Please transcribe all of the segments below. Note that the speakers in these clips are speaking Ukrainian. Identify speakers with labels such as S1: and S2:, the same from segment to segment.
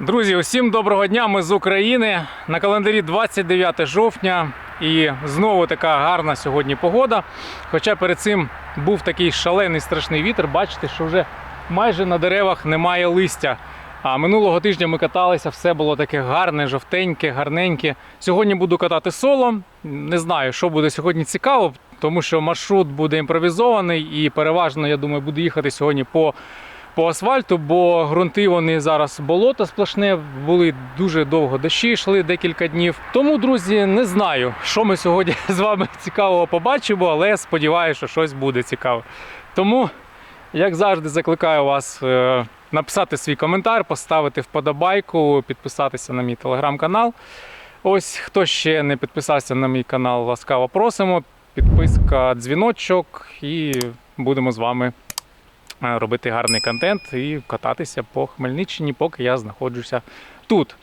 S1: Друзі, усім доброго дня! Ми з України. На календарі 29 жовтня і знову така гарна сьогодні погода. Хоча перед цим був такий шалений страшний вітер. Бачите, що вже майже на деревах немає листя. А минулого тижня ми каталися, все було таке гарне, жовтеньке, гарненьке. Сьогодні буду катати соло. Не знаю, що буде сьогодні цікаво, тому що маршрут буде імпровізований і переважно, я думаю, буду їхати сьогодні по по асфальту, бо ґрунти вони зараз болото сплошне, були дуже довго дощі, йшли декілька днів. Тому, друзі, не знаю, що ми сьогодні з вами цікавого побачимо, але сподіваюся, що щось буде цікаве. Тому, як завжди, закликаю вас е, написати свій коментар, поставити вподобайку, підписатися на мій телеграм-канал. Ось хто ще не підписався на мій канал, ласкаво просимо. Підписка, дзвіночок, і будемо з вами робити гарний контент і кататися по Хмельниччині, поки я знаходжуся тут.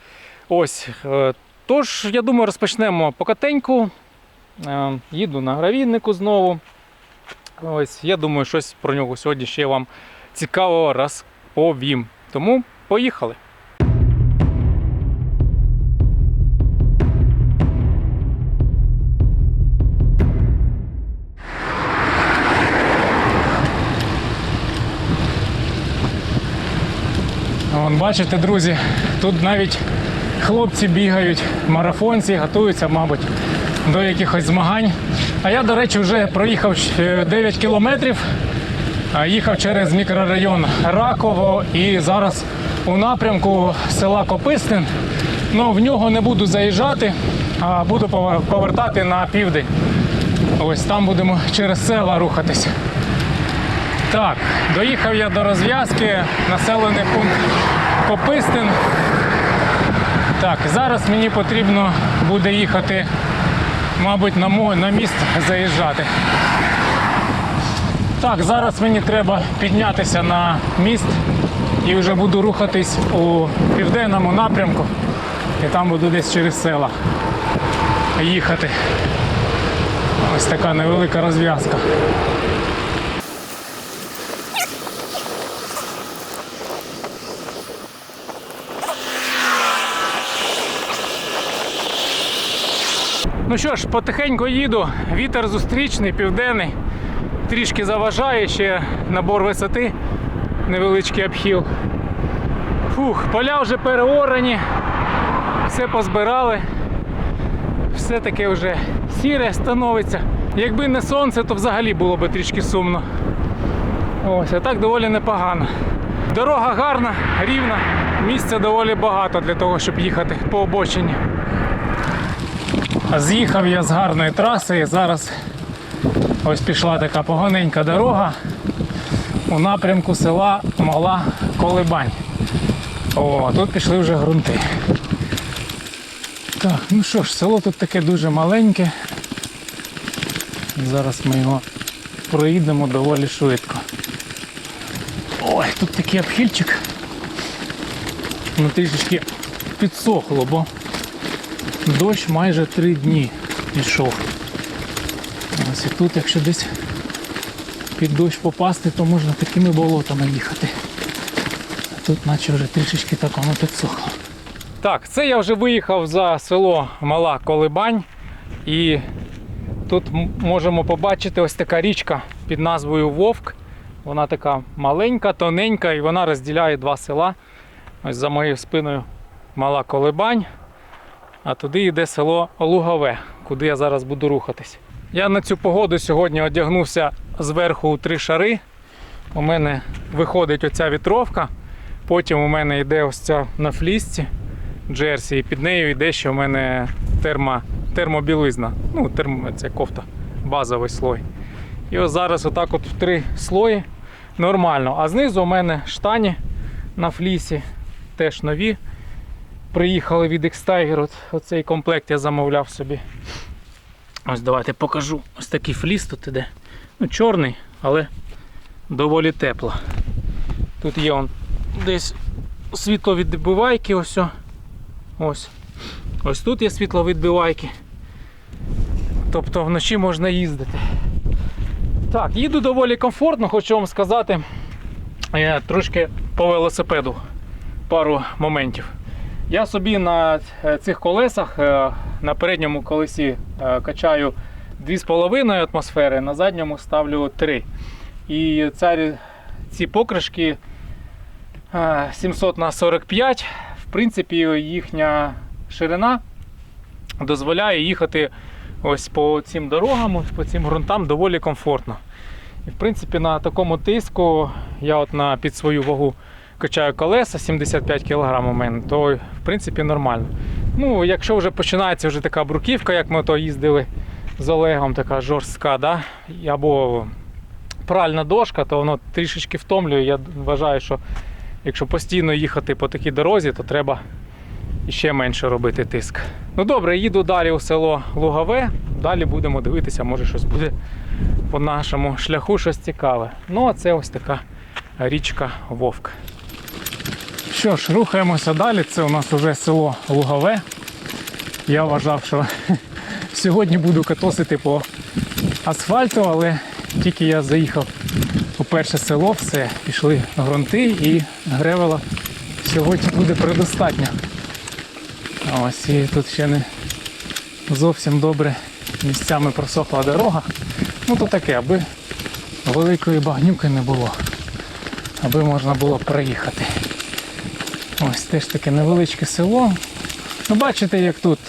S1: Ось. е, Тож, я думаю, розпочнемо покатеньку. Е, Їду на гравійнику знову. Ось, я думаю, щось про нього сьогодні ще вам цікаво розповім. Тому поїхали. Бачите, друзі, тут навіть хлопці бігають, марафонці, готуються, мабуть, до якихось змагань. А я, до речі, вже проїхав е, 9 кілометрів, їхав через мікрорайон Раково і зараз у напрямку села Копистин. Ну, в нього не буду заїжджати, а буду повертати на південь. Ось там будемо через села рухатися. Так, доїхав я до розв'язки, населений пункт Копистин. Так, зараз мені потрібно буде їхати, мабуть, на, на міст заїжджати. Так, зараз мені треба піднятися на міст і вже буду рухатись у південному напрямку. І там буду десь через села їхати. Ось така невелика розв'язка. Ну що ж, потихеньку їду. Вітер зустрічний, південний. Трішки заважає ще набор висоти, невеличкий обхіл. Фух, поля вже переорані, все позбирали. Все таке вже сіре становиться. Якби не сонце, то взагалі було б трішки сумно. Ось, а так доволі непогано. Дорога гарна, рівна, місця доволі багато для того, щоб їхати по обочині. З'їхав я з гарної траси і зараз ось пішла така поганенька дорога у напрямку села Мала Колибань. О, тут пішли вже ґрунти. Так, ну що ж, село тут таке дуже маленьке. Зараз ми його проїдемо доволі швидко. Ой, тут такий обхильчик. Ну трішечки підсохло, бо дощ майже три дні пішов. Ось і тут, якщо десь під дощ попасти, то можна такими болотами їхати. А тут наче вже трішечки так воно підсохло. Так, це я вже виїхав за село Мала Колибань. І тут можемо побачити ось така річка під назвою Вовк. Вона така маленька, тоненька, і вона розділяє два села. Ось за моєю спиною Мала Колибань. А туди йде село Лугове, куди я зараз буду рухатись. Я на цю погоду сьогодні одягнувся зверху у три шари. У мене виходить оця вітровка. Потім у мене йде ось ця на флісці джерсі, і під нею йде ще у мене термо, термобілизна. Ну, термо, це кофта, базовий слой. І ось зараз отак от в три слої нормально. А знизу у мене штані на флісі, теж нові. Приїхали від X-Tiger, оцей комплект я замовляв собі. Ось давайте покажу. Ось такий фліс тут іде. Ну, чорний, але доволі тепло. Тут є он десь світловідбивайки, ось. Ось. Ось тут є світловідбивайки. Тобто вночі можна їздити. Так, їду доволі комфортно, хочу вам сказати. Я трошки по велосипеду пару моментів. Я собі на е, цих колесах е, на передньому колесі е, качаю 2,5 атмосфери, на задньому ставлю 3. І ця, ці покришки е, 700 на 45, в принципі, їхня ширина дозволяє їхати ось по цим дорогам, по цим ґрунтам доволі комфортно. І в принципі на такому тиску я от на під свою вагу качаю колеса 75 кг у мене, то в принципі нормально. Ну, якщо вже починається вже така бруківка, як ми то їздили з Олегом, така жорстка, да? або пральна дошка, то воно трішечки втомлює. Я вважаю, що якщо постійно їхати по такій дорозі, то треба ще менше робити тиск. Ну добре, їду далі у село Лугове. Далі будемо дивитися, може щось буде по нашому шляху, щось цікаве. Ну, а це ось така річка Вовк. Що ж, рухаємося далі. Це у нас вже село Лугове. Я вважав, що сьогодні буду катосити по асфальту, але тільки я заїхав у перше село, все, пішли ґрунти і гревела сьогодні буде предостатньо. Ось і тут ще не зовсім добре місцями просохла дорога. Ну то таке, аби великої багнюки не було, аби можна було проїхати. Ось теж таке невеличке село. Ну, бачите, як тут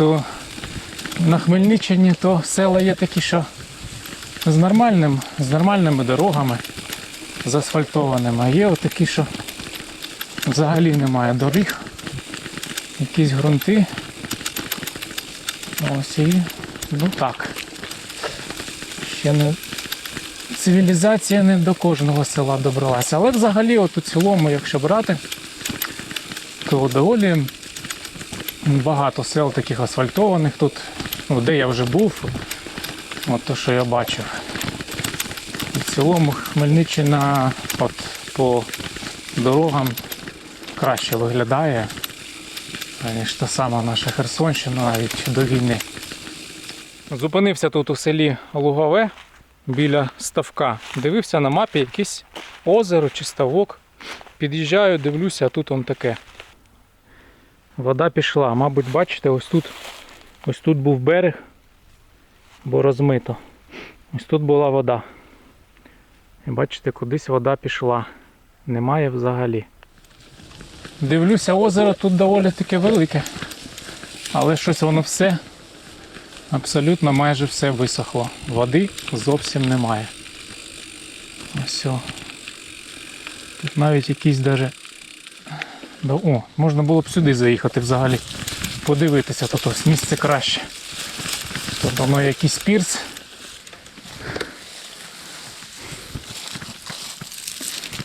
S1: на Хмельниччині то села є такі, що з нормальним, з нормальними дорогами, заасфальтованими, а є отакі, що взагалі немає доріг, якісь ґрунти. Ось і ну так. Ще не цивілізація не до кожного села добралася. Але взагалі от у цілому, якщо брати, то доволі багато сел таких асфальтованих тут, ну, де я вже був, от то, що я бачив. В цілому Хмельниччина от, по дорогам краще виглядає, ніж та сама наша Херсонщина навіть до війни. Зупинився тут у селі Лугове біля ставка. Дивився на мапі якесь озеро чи ставок. Під'їжджаю, дивлюся, а тут он таке. Вода пішла. Мабуть, бачите, ось тут, ось тут був берег, бо розмито. Ось тут була вода. І бачите, кудись вода пішла. Немає взагалі. Дивлюся, озеро тут доволі таке велике. Але щось воно все, абсолютно майже все висохло. Води зовсім немає. Ось. Тут навіть якісь даже. Да, О, можна було б сюди заїхати взагалі. Подивитися, тут місце краще. Тут воно якийсь пірс.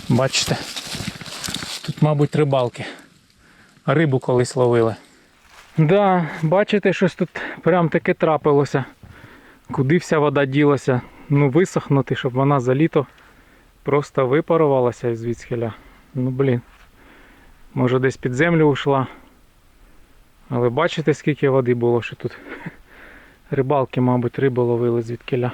S1: Бачите, тут, мабуть, рибалки. Рибу колись ловили. Да, бачите, щось тут прям таке трапилося. Куди вся вода ділася? Ну, висохнути, щоб вона за літо просто випарувалася звідсхиля. Ну блін. Може десь під землю ушла. Але бачите, скільки води було, що тут рибалки, мабуть, рибу ловили звідкиля.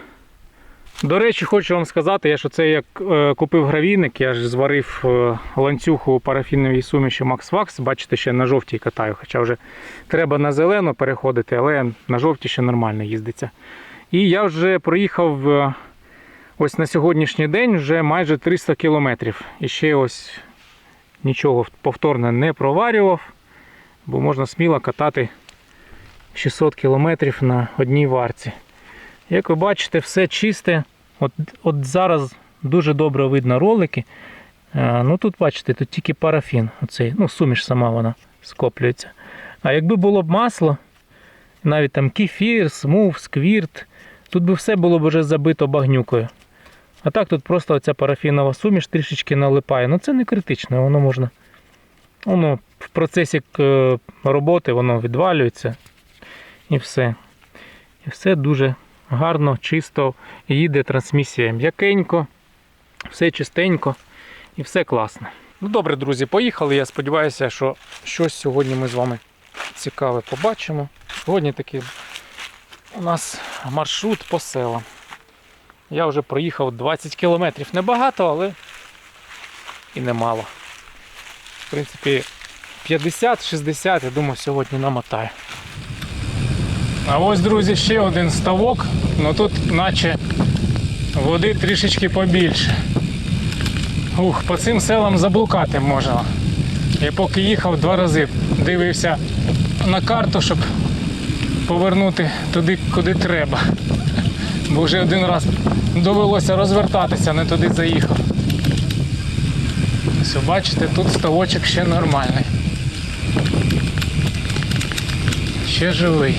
S1: До речі, хочу вам сказати, я що це як е, купив гравійник, я ж зварив е, ланцюг у парафіновій суміші Max Wax. Бачите, ще на жовтій катаю, хоча вже треба на зелену переходити, але на жовтій ще нормально їздиться. І я вже проїхав е, ось на сьогоднішній день вже майже 300 кілометрів. І ще ось нічого повторно не проварював, бо можна сміло катати 600 кілометрів на одній варці. Як ви бачите, все чисте. От, от зараз дуже добре видно ролики. А, ну тут бачите, тут тільки парафін, оцей, ну суміш сама вона скоплюється. А якби було б масло, навіть там кефір, смув, сквірт, тут би все було б вже забито багнюкою. А так тут просто оця парафінова суміш трішечки налипає. Ну це не критично, воно можна. Воно в процесі е, роботи воно відвалюється і все. І все дуже гарно, чисто їде трансмісія м'якенько, все чистенько і все класно. Ну добре, друзі, поїхали. Я сподіваюся, що щось сьогодні ми з вами цікаве побачимо. Сьогодні такий у нас маршрут по селам. Я вже проїхав 20 кілометрів. Небагато, але і немало. В принципі,
S2: 50-60, я думаю, сьогодні намотаю.
S1: А ось, друзі, ще один ставок, але тут наче води трішечки побільше. Ух, по цим селам заблукати можна. Я поки їхав два рази, дивився на карту, щоб повернути туди, куди треба. Бо вже один раз довелося розвертатися, не туди заїхав. Ось, бачите, тут ставочок ще нормальний. Ще живий.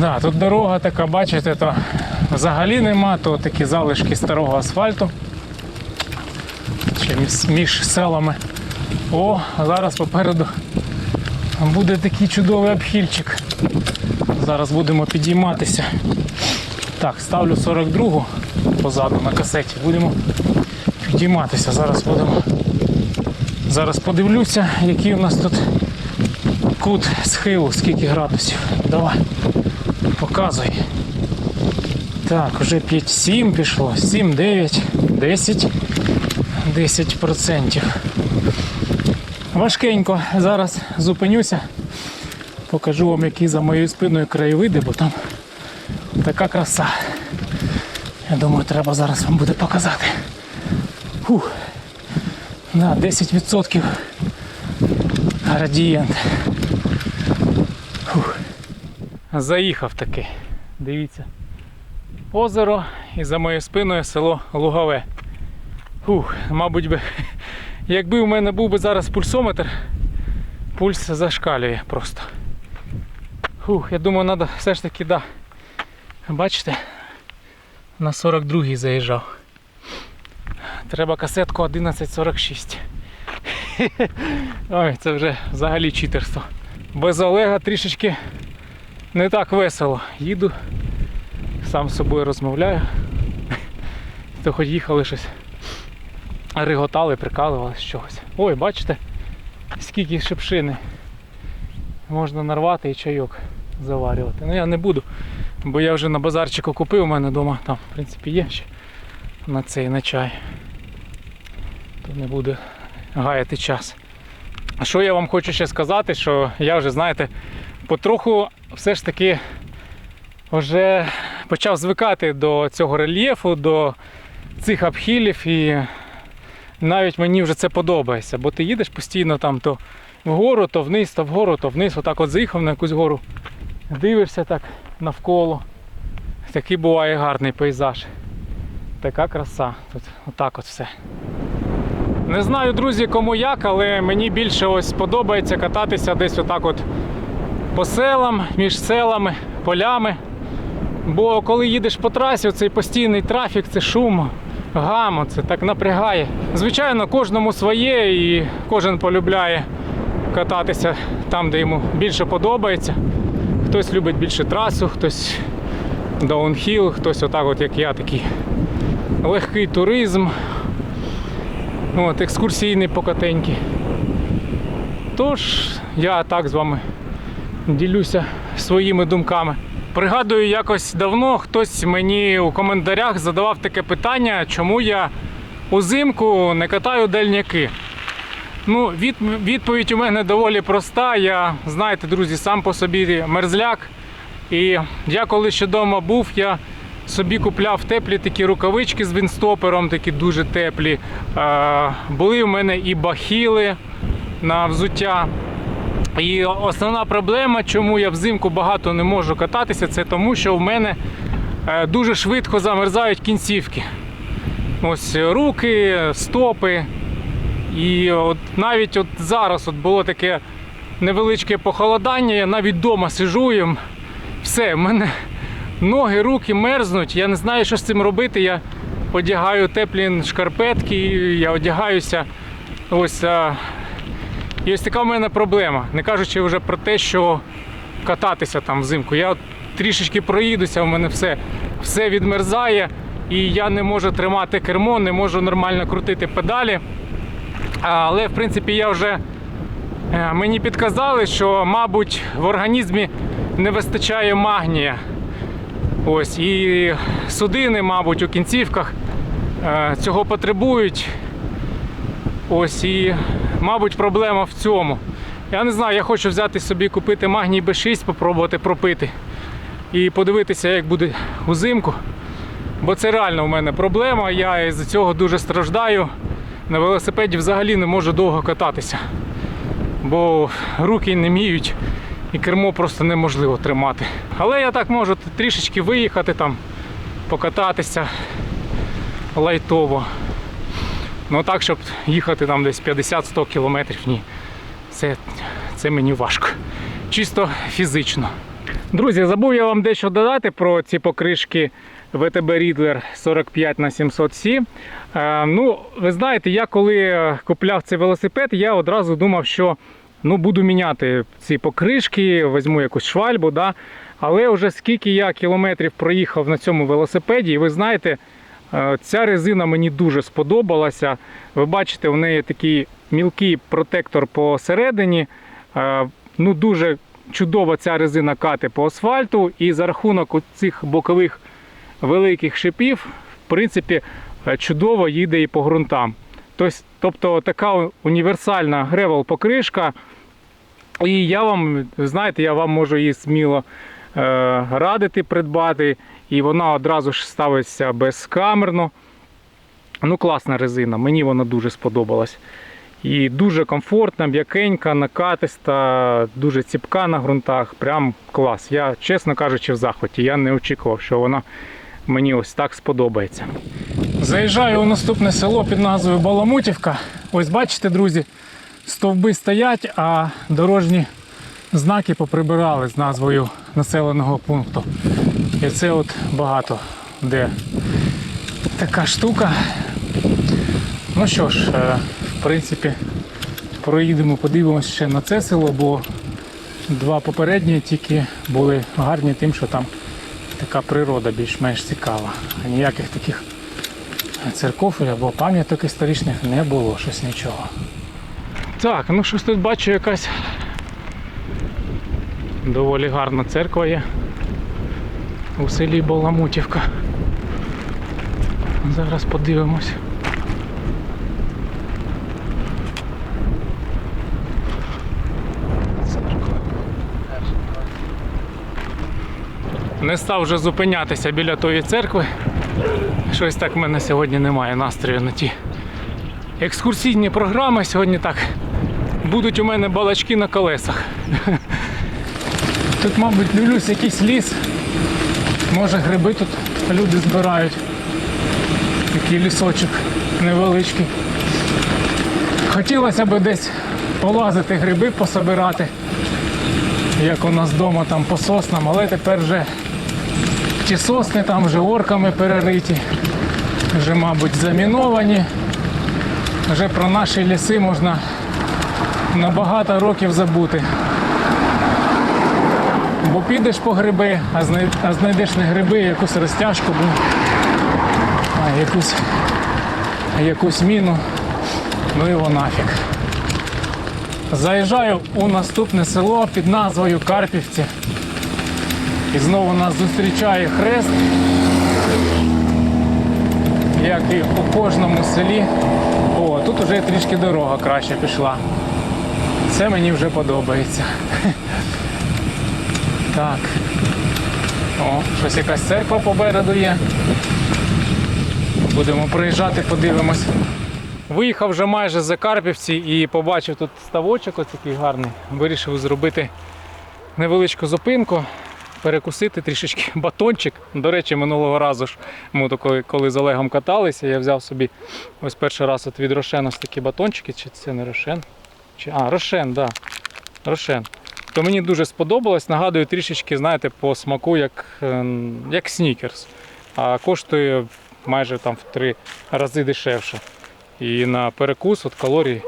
S1: Да, тут дорога така, бачите, то взагалі нема, то такі залишки старого асфальту. Ще між, селами. О, зараз попереду буде такий чудовий обхильчик. Зараз будемо підійматися. Так, ставлю 42 позаду на касеті. Будемо підійматися. Зараз будемо. Зараз подивлюся, який у нас тут кут схилу, скільки градусів. Давай. Показуй. Так, вже 5-7 пішло, 7, 9, 10, 10%. Важкенько. Зараз зупинюся. Покажу вам, які за моєю спиною краєвиди, бо там така краса. Я думаю, треба зараз вам буде показати. Фух. Да, 10% градієнт. Фух. Заїхав таки. Дивіться. Озеро і за моєю спиною село Лугове. Фух, мабуть би, якби у мене був би зараз пульсометр, пульс зашкалює просто. Фух, я думаю, треба все ж таки, да. Бачите, на 42-й заїжджав. Треба касетку 1146. Ой, це вже взагалі читерство. Без Олега трішечки не так весело. Їду, сам з собою розмовляю. То хоч їхали щось. Риготали, прикалували з чогось. Ой, бачите, скільки шипшини. Можна нарвати і чайок заварювати. Ну я не буду, бо я вже на базарчику купив, у мене вдома там, в принципі, є ще на цей на чай. То не буду гаяти час. А що я вам хочу ще сказати, що я вже, знаєте, потроху все ж таки вже почав звикати до цього рельєфу, до цих обхилів і навіть мені вже це подобається, бо ти їдеш постійно там то вгору, то вниз, то вгору, то вниз. Отак от заїхав на якусь гору, дивишся так навколо. Такий буває гарний пейзаж. Така краса. Тут отак от все. Не знаю, друзі, кому як, але мені більше ось подобається кататися десь отак от по селам, між селами, полями. Бо коли їдеш по трасі, цей постійний трафік, це шум, гам, це так напрягає. Звичайно, кожному своє і кожен полюбляє кататися там, де йому більше подобається. Хтось любить більше трасу, хтось даунхіл, хтось отак, от як я, такий легкий туризм. От, екскурсійний покатенький. Тож, я так з вами ділюся своїми думками. Пригадую, якось давно хтось мені у коментарях задавав таке питання, чому я узимку не катаю дальняки. Ну, від, відповідь у мене доволі проста. Я, знаєте, друзі, сам по собі мерзляк. І я коли ще вдома був, я собі купляв теплі такі рукавички з вінстопером, такі дуже теплі. Е, були в мене і бахіли на взуття. І основна проблема, чому я взимку багато не можу кататися, це тому, що в мене е, дуже швидко замерзають кінцівки. Ось руки, стопи. І от навіть от зараз от було таке невеличке похолодання, я навіть вдома сижу і все, в мене ноги, руки мерзнуть. Я не знаю, що з цим робити. Я одягаю теплі шкарпетки, я одягаюся. Ось а, і ось така в мене проблема. Не кажучи вже про те, що кататися там взимку. Я от трішечки проїдуся, у мене все, все відмерзає, і я не можу тримати кермо, не можу нормально крутити педалі. Але в принципі я вже е, мені підказали, що, мабуть, в організмі не вистачає магнія. Ось, і судини, мабуть, у кінцівках е, цього потребують. Ось і, мабуть, проблема в цьому. Я не знаю, я хочу взяти собі купити магній Б6, спробувати пропити і подивитися, як буде узимку. Бо це реально у мене проблема. Я із цього дуже страждаю. На велосипеді взагалі не можу довго кататися. Бо руки не міють і кермо просто неможливо тримати. Але я так можу трішечки виїхати там, покататися лайтово. Ну так, щоб їхати там десь 50-100 кілометрів, ні. Це, це мені важко. Чисто фізично. Друзі, забув я вам дещо додати про ці покришки VTB Riddler 45 на 700 c Е, ну, ви знаєте, я коли е, купляв цей велосипед, я одразу думав, що ну, буду міняти ці покришки, візьму якусь швальбу. Да? Але вже скільки я кілометрів проїхав на цьому велосипеді, і ви знаєте, е, ця резина мені дуже сподобалася. Ви бачите, в неї такий мілкий протектор посередині. Ну, дуже чудово ця резина кати по асфальту, і за рахунок цих бокових великих шипів, в принципі, е, чудово їде і по ґрунтам. Тобто така універсальна гревел покришка. І я вам, знаєте, я вам можу її сміло е, радити придбати. І вона одразу ж ставиться безкамерно. Ну, класна резина, мені вона дуже сподобалась. І дуже комфортна, м'якенька, накатиста, дуже ціпка на ґрунтах. Прям клас. Я, чесно кажучи, в захваті. Я не очікував, що вона мені ось так сподобається. Заїжджаю у наступне село під назвою Баламутівка. Ось бачите, друзі, стовби стоять, а дорожні знаки поприбирали з назвою населеного пункту. І це от багато де така штука. Ну що ж, е, в принципі, проїдемо, подивимося ще на це село, бо два попередні тільки були гарні тим, що там така природа більш-менш цікава. Ніяких таких церков або пам'яток історичних не було, щось нічого. Так, ну щось тут бачу якась доволі гарна церква є у селі Баламутівка. Зараз подивимось. Церква. Не став вже зупинятися біля тої церкви. Щось так в мене сьогодні немає настрою на ті екскурсійні програми. Сьогодні так будуть у мене балачки на колесах. Тут, мабуть, дивлюсь, якийсь ліс. Може гриби тут люди збирають. Такий лісочок невеличкий. Хотілося б десь полазити гриби, пособирати, як у нас вдома там по соснам, але тепер вже ті сосни там вже орками перериті, вже, мабуть, заміновані. Вже про наші ліси можна на багато років забути. Бо підеш по гриби, а знайдеш не гриби, а якусь розтяжку, а якусь, якусь міну. Ну його нафіг. Заїжджаю у наступне село під назвою Карпівці. І знову нас зустрічає хрест. Як і у кожному селі. О, тут вже трішки дорога краще пішла. Це мені вже подобається. Так. О, щось якась церква попереду є. Будемо приїжджати, подивимось. Виїхав вже майже за Карпівці і побачив тут ставочок ось такий гарний. Вирішив зробити невеличку зупинку, перекусити трішечки батончик. До речі, минулого разу ж ми то коли, з Олегом каталися, я взяв собі ось перший раз от від Рошен ось такі батончики, чи це не Рошен? Чи, а, Рошен, так. Да. Рошен. То мені дуже сподобалось. Нагадую трішечки, знаєте, по смаку, як, е, як снікерс. А коштує майже там в три рази дешевше. І на перекус от калорій,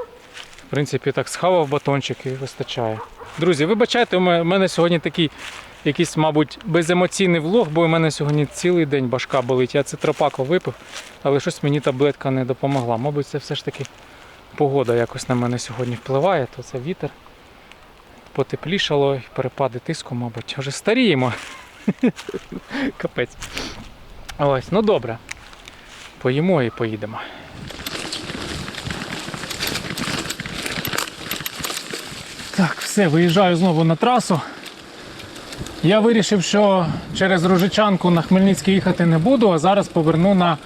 S1: в принципі, так схавав батончик і вистачає. Друзі, вибачайте, у мене сьогодні такий якийсь, мабуть, беземоційний влог, бо у мене сьогодні цілий день башка болить. Я це тропако випив, але щось мені таблетка не допомогла. Мабуть, це все ж таки погода якось на мене сьогодні впливає, то це вітер. Потеплішало, перепади тиску, мабуть, вже старіємо. Капець. Ось, ну добре. Поїмо і поїдемо. Так, все, виїжджаю знову на трасу. Я вирішив, що через Ружичанку на Хмельницький їхати не буду, а зараз поверну на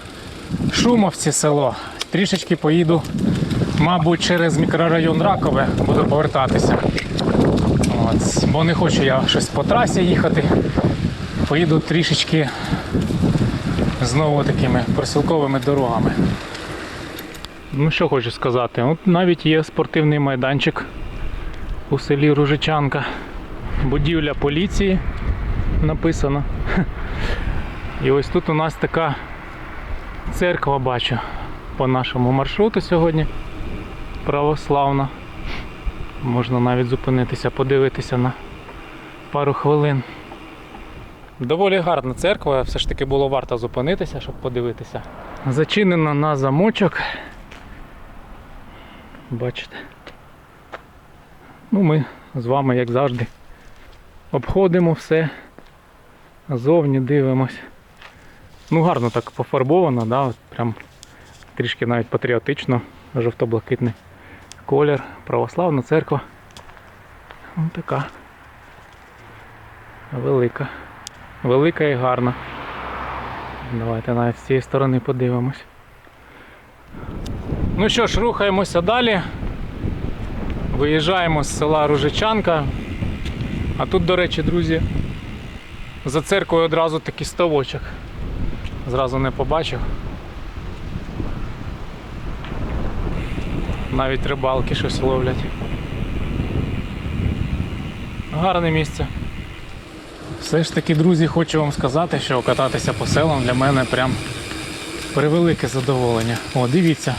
S1: Шумовці село. Трішечки поїду, мабуть, через мікрорайон Ракове буду повертатися. От, бо не хочу я щось по трасі їхати. Поїду трішечки знову такими просілковими дорогами. Ну що хочу сказати, от навіть є спортивний майданчик у селі Ружичанка. Будівля поліції написано. І ось тут у нас така церква бачу по нашому маршруту сьогодні. Православна. Можна навіть зупинитися, подивитися на пару хвилин. Доволі гарна церква, все ж таки було варто зупинитися, щоб подивитися. Зачинена на замочок. Бачите. Ну, ми з вами, як завжди, обходимо все. Зовні дивимось. Ну, гарно так пофарбовано, да, от прям трішки навіть патріотично, жовто-блакитний колір, православна церква. Ось така. Велика. Велика і гарна. Давайте навіть з цієї сторони подивимось. Ну що ж, рухаємося далі. Виїжджаємо з села Ружичанка. А тут, до речі, друзі, за церквою одразу такий ставочок. Зразу не побачив. Навіть рибалки щось ловлять. Гарне місце. Все ж таки, друзі, хочу вам сказати, що кататися по селам для мене прям превелике задоволення. О, дивіться.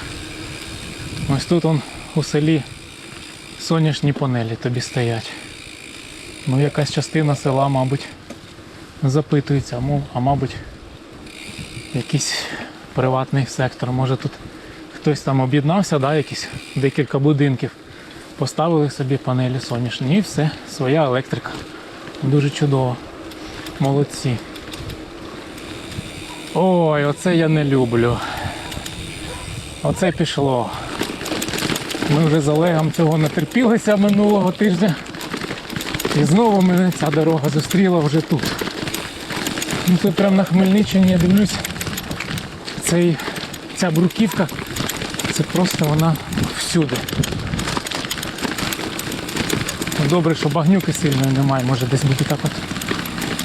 S1: Ось тут он у селі сонячні панелі тобі стоять. Ну, якась частина села, мабуть, запитується, а мабуть, якийсь приватний сектор. Може тут хтось там об'єднався, да, якісь декілька будинків. Поставили собі панелі сонячні і все, своя електрика. Дуже чудово. Молодці. Ой, оце я не люблю. Оце пішло. Ми вже з Олегом цього натерпілися минулого тижня. І знову мене ця дорога зустріла вже тут. Ну тут прямо на Хмельниччині я дивлюсь. Цей, ця бруківка, це просто вона всюди. Добре, що багнюки сильної немає, може десь буде так от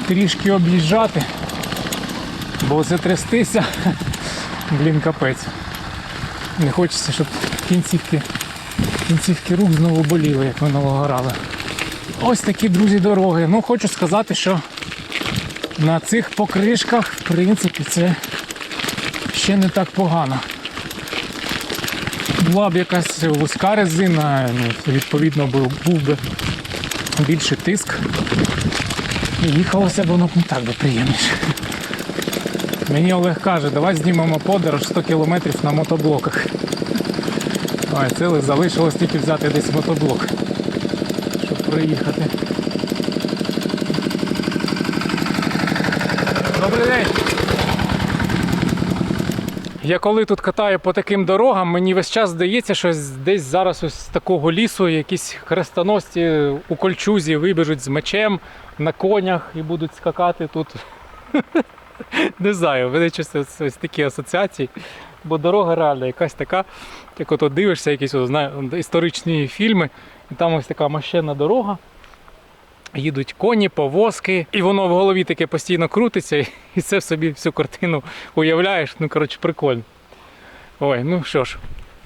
S1: трішки об'їжджати. Бо це трястися, блін, капець. Не хочеться, щоб кінцівки, кінцівки рук знову боліли, як минулого разу. Ось такі, друзі, дороги. Ну, хочу сказати, що на цих покришках, в принципі, це ще не так погано. Була б якась вузька резина, ну, відповідно був, би більший тиск. І їхалося б воно не так би приємніше. Мені Олег каже, давай знімемо подорож 100 кілометрів на мотоблоках. Ой, це залишилось тільки взяти десь мотоблок, щоб проїхати. Добрий день! Я коли тут катаю по таким дорогам, мені весь час здається, що десь зараз ось з такого лісу якісь хрестоносці у кольчузі вибіжуть з мечем на конях і будуть скакати тут. Не знаю, мене чисто ось, такі асоціації. Бо дорога реально якась така, як ото дивишся, якісь о, знаю, історичні фільми, і там ось така мощенна дорога. Їдуть коні, повозки, і воно в голові таке постійно крутиться, і це в собі всю картину уявляєш. Ну, коротше, прикольно. Ой, ну що ж,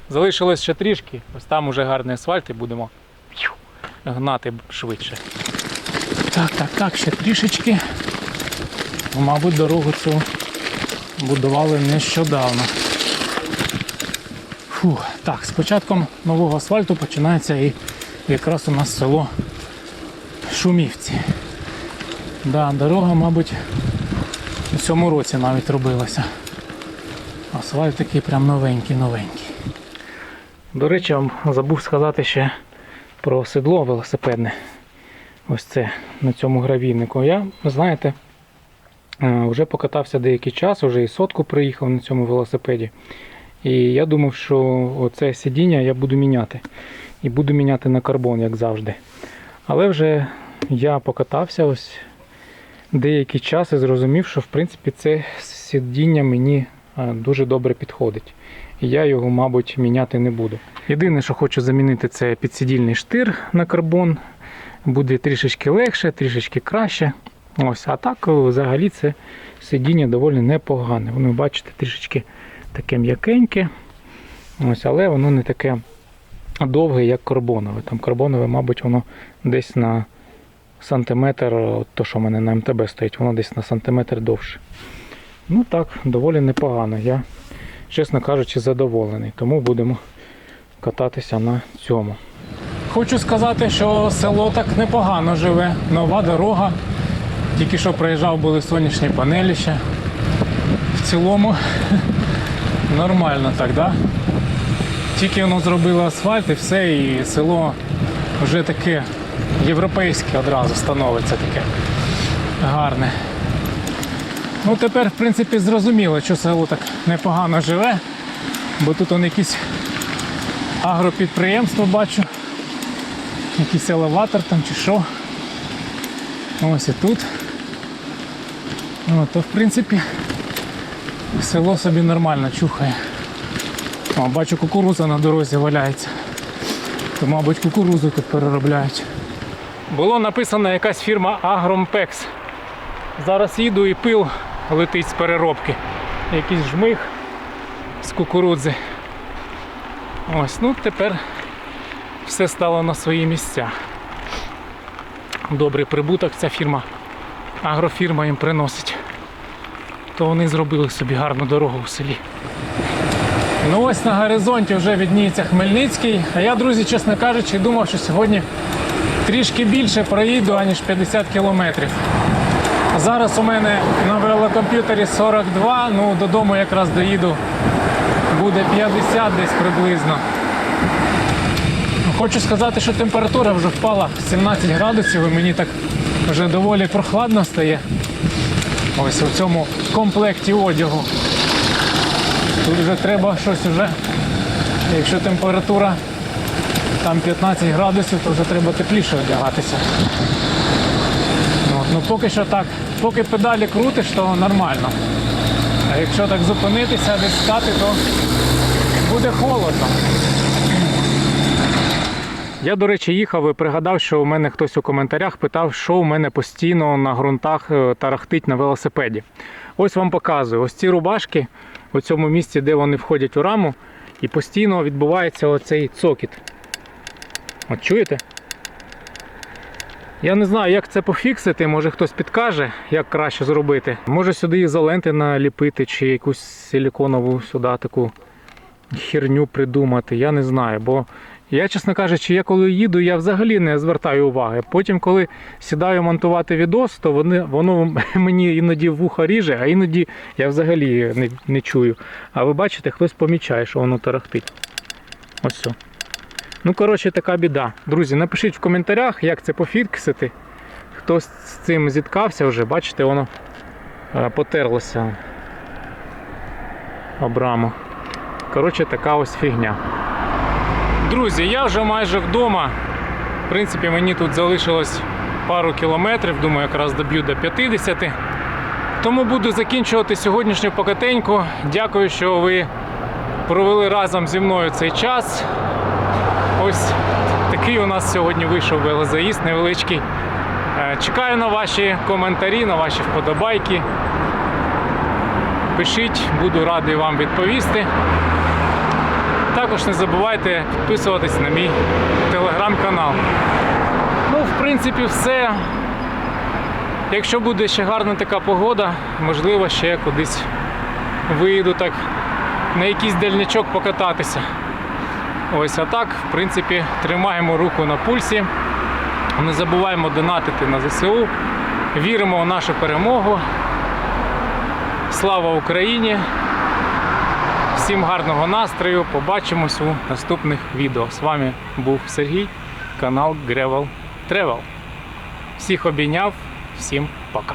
S1: залишилось ще трішки. Ось там уже гарний асфальт і будемо гнати швидше. Так, так, так, ще трішечки. Ну, Мабуть, дорогу цю будували нещодавно. Фу, так, з початком нового асфальту починається і якраз у нас село Шумівці. Да, дорога, мабуть, у цьому році навіть робилася. Асфальт такий прям новенький-новенький. До речі, вам забув сказати ще про седло велосипедне. Ось це на цьому гравійнику. Я, знаєте, е, вже покатався деякий час, вже і сотку приїхав на цьому велосипеді. І я думав, що оце сидіння я буду міняти. І буду міняти на карбон, як завжди. Але вже я покатався ось деякий час і зрозумів, що в принципі це сидіння мені е, дуже добре підходить. І я його, мабуть, міняти не буду. Єдине, що хочу замінити, це підсидільний штир на карбон. Буде трішечки легше, трішечки краще. Ось, а так, взагалі, це сидіння доволі непогане. Воно, бачите, трішечки таке м'якеньке. Ось, але воно не таке довге, як карбонове. Там карбонове, мабуть, воно десь на сантиметр, то, що в мене на МТБ стоїть, воно десь на сантиметр довше. Ну так, доволі непогано. Я, чесно кажучи, задоволений. Тому будемо кататися на цьому. Хочу сказати, що село так непогано живе. Нова дорога. Тільки що проїжджав, були сонячні панелі ще. В цілому нормально так, да? Тільки воно зробило асфальт і все, і село вже таке європейське одразу становиться таке гарне. Ну тепер, в принципі, зрозуміло, що село так непогано живе, бо тут он якісь агропідприємства бачу, якийсь елеватор там чи що. Ось і тут. Ну, то в принципі село собі нормально чухає. О, бачу, кукурудза на дорозі валяється. То, мабуть, кукурудзу тут переробляють. Було написано якась фірма Агромпекс. Зараз їду і пил летить з переробки. Якийсь жмих з кукурудзи. Ось, ну тепер все стало на свої місця. Добрий прибуток ця фірма, агрофірма їм приносить. То вони зробили собі гарну дорогу в селі. Ну ось на горизонті вже відніється Хмельницький. А я, друзі, чесно кажучи, думав, що сьогодні трішки більше проїду, аніж 50 кілометрів. Зараз у мене на велокомп'ютері 42, ну додому якраз доїду. Буде 50 десь приблизно. Хочу сказати, що температура вже впала 17 градусів і мені так вже доволі прохладно стає. Ось у цьому комплекті одягу. Тут вже треба щось уже. Якщо температура там 15 градусів, то вже треба тепліше одягатися. От, ну поки що так, поки педалі крутиш, то нормально. А якщо так зупинитися, десь стати, то буде холодно. Я, до речі, їхав і пригадав, що у мене хтось у коментарях питав, що у мене постійно на ґрунтах е, тарахтить на велосипеді. Ось вам показую. Ось ці рубашки у цьому місці, де вони входять у раму, і постійно відбувається оцей цокіт. От чуєте? Я не знаю, як це пофіксити, може хтось підкаже, як краще зробити. Може сюди ізоленти наліпити чи якусь силіконову сюди таку херню придумати. Я не знаю, бо я, чесно кажучи, я коли їду, я взагалі не звертаю уваги. Потім, коли сідаю монтувати відос, то вони, воно мені іноді вуха ріже, а іноді я взагалі не, не чую. А ви бачите, хтось помічає, що воно тарахтить. Ось все. Ну, коротше, така біда. Друзі, напишіть в коментарях, як це пофіксити. Хто з цим зіткався вже, бачите, воно е, потерлося обрама. Коротше, така ось фігня. Друзі, я вже майже вдома. В принципі, мені тут залишилось пару кілометрів, думаю, якраз доб'ю до 50. Тому буду закінчувати сьогоднішню покатеньку. Дякую, що ви провели разом зі мною цей час. Ось такий у нас сьогодні вийшов велозаїзд невеличкий. Е, Чекаю на ваші коментарі, на ваші вподобайки. Пишіть, буду радий вам відповісти. Також не забувайте підписуватись на мій телеграм-канал. Ну, в принципі, все. Якщо буде ще гарна така погода, можливо, ще кудись виїду так на якийсь дальнячок покататися. Ось а так, в принципі, тримаємо руку на пульсі. Не забуваємо донатити на ЗСУ. Віримо в нашу перемогу. Слава Україні! Всім гарного настрою. Побачимось у наступних відео. З вами був Сергій, канал Gravel Travel. Всіх обійняв, всім пока.